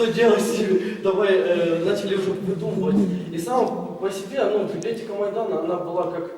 что делать с ними? Давай, э, начали уже придумывать. И сам по себе, ну, библиотека Майдана, она была как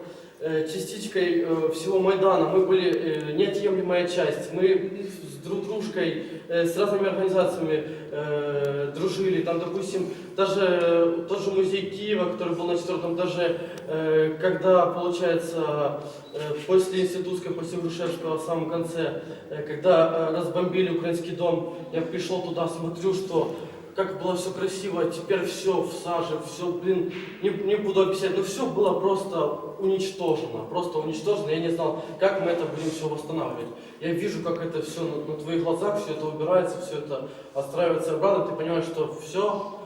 частичкой э, всего Майдана. Мы были э, неотъемлемая часть. Мы с друг дружкой, э, с разными организациями э, дружили. Там, допустим, даже э, тот же музей Киева, который был на четвертом этаже, э, когда, получается, э, после институтской, после Грушевского, в самом конце, э, когда э, разбомбили украинский дом, я пришел туда, смотрю, что как было все красиво, теперь все в саже, все, блин, не, не буду объяснять, но все было просто уничтожено, просто уничтожено, я не знал, как мы это будем все восстанавливать. Я вижу, как это все на, на твоих глазах, все это убирается, все это отстраивается обратно, ты понимаешь, что все,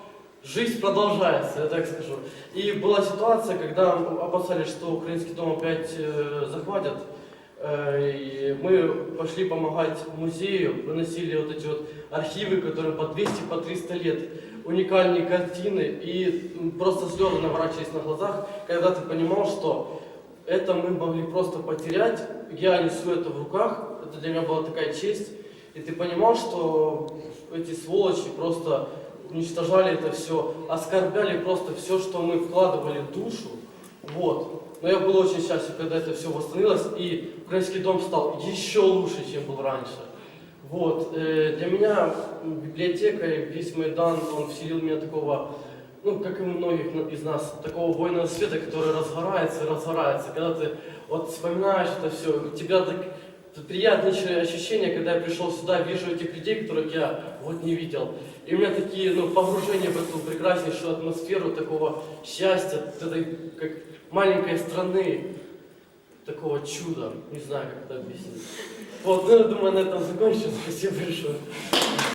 жизнь продолжается, я так скажу. И была ситуация, когда опасались, что украинский дом опять э, захватят, И мы пошли помогать музею, выносили вот эти вот архивы, которые по 200, по 300 лет, уникальные картины, и просто слезы наворачивались на глазах, когда ты понимал, что это мы могли просто потерять, я несу это в руках, это для меня была такая честь, и ты понимал, что эти сволочи просто уничтожали это все, оскорбляли просто все, что мы вкладывали в душу, вот. Но я был очень счастлив, когда это все восстановилось, и украинский дом стал еще лучше, чем был раньше. Вот. э, Для меня библиотека и весь Майдан, он вселил меня такого, ну, как и у многих из нас, такого военного света, который разгорается и разгорается. Когда ты вот вспоминаешь это все, у тебя так приятнейшее ощущение, когда я пришел сюда, вижу этих людей, которых я вот не видел. И у меня такие ну, погружения в эту прекраснейшую атмосферу такого счастья, этой как маленькой страны, такого чуда. Не знаю, как это объяснить. Вот, ну я думаю, на этом закончим. Спасибо большое.